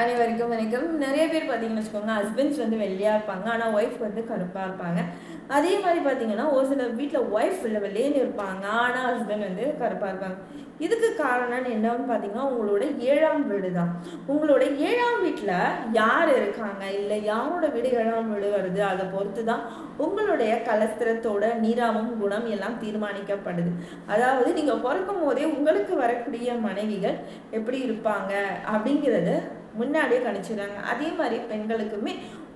அனைவருக்கும் வணக்கம். நிறைய பேர் பார்த்தீங்கன்னு வச்சுக்கோங்க ஹஸ்பண்ட்ஸ் வந்து வெள்ளையாக இருப்பாங்க ஆனால் ஒய்ஃப் வந்து கருப்பாக இருப்பாங்க. அதே மாதிரி பார்த்தீங்கன்னா ஒரு சில வீட்டில் ஒய்ஃப் இல்லை வெள்ளையன்னு இருப்பாங்க ஆனால் ஹஸ்பண்ட் வந்து கருப்பாக இருப்பாங்க. இதுக்கு காரணம் என்னன்னு பார்த்தீங்கன்னா உங்களோட ஏழாம் வீடு தான் உங்களோட ஏழாம் வீட்டில் யார் இருக்காங்க? இல்லை யாரோட வீடு ஏழாம் வீடு வருது? அதை பொறுத்து தான் உங்களுடைய கலஸ்திரத்தோட நீராவும் குணம் எல்லாம் தீர்மானிக்கப்படுது. அதாவது நீங்கள் பிறக்கும் போதே உங்களுக்கு வரக்கூடிய மனைவிகள் எப்படி இருப்பாங்க அப்படிங்கிறது முன்னாடியே கணிச்சிடுறாங்க. அதே மாதிரி பெண்களுக்குமே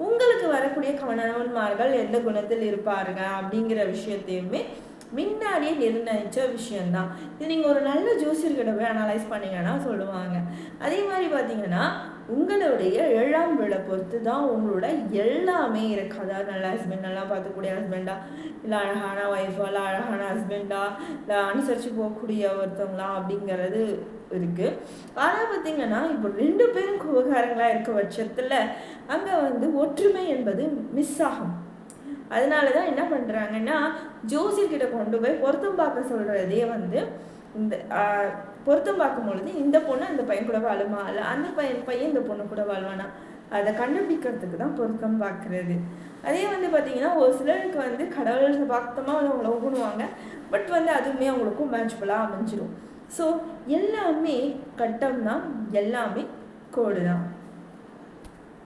உங்களுக்கு வரக்கூடிய கணவன்மார்கள் எந்த குணத்தில் இருப்பாருங்க அப்படிங்கிற விஷயத்தையுமே முன்னாடியே நிர்ணயிச்ச விஷயந்தான் இது நீங்கள் ஒரு நல்ல ஜோசியர்கிட்ட போய் அனலைஸ் பண்ணீங்கன்னா சொல்லுவாங்க. அதே மாதிரி பார்த்தீங்கன்னா உங்களுடைய ஏழாம் வீடை பொறுத்து தான் உங்களோட எல்லாமே இருக்குது அதாவது நல்ல ஹஸ்பண்ட் நல்லா பார்த்துக்கூடிய ஹஸ்பண்டா இல்லை அழகான ஒய்ஃபா இல்லை அழகான ஹஸ்பண்டா இல்லை அனுசரித்து போகக்கூடிய ஒருத்தவங்களா? அப்படிங்கிறது இருக்குது ஆனால் பார்த்தீங்கன்னா இப்போ ரெண்டு பேரும் குபகாரங்களாக இருக்க பட்சத்தில் அங்கே வந்து ஒற்றுமை என்பது மிஸ் ஆகும். அதனால தான் என்ன பண்ணுறாங்கன்னா ஜோசியர்கிட்ட கொண்டு போய் பொருத்தம் பார்க்க சொல்கிறதே வந்து இந்த பொருத்தம் பார்க்கும் பொழுது இந்த பொண்ணு அந்த பையன் கூட வாழுமா? இல்லை அந்த பையன் பையன் இந்த பொண்ணு கூட வாழ்வானா? அதை கண்டுபிடிக்கிறதுக்கு தான் பொருத்தம் பார்க்குறது. அதே வந்து பார்த்தீங்கன்னா ஒரு சிலருக்கு வந்து கடவுள் பக்தமாக வந்து அவங்கள பண்ணுவாங்க பட் வந்து அதுவுமே அவங்களுக்கும் மேட்ச்ஃபுல்லாக அமைஞ்சிடும் ஸோ எல்லாமே கட்டம் தான் எல்லாமே கோடு தான்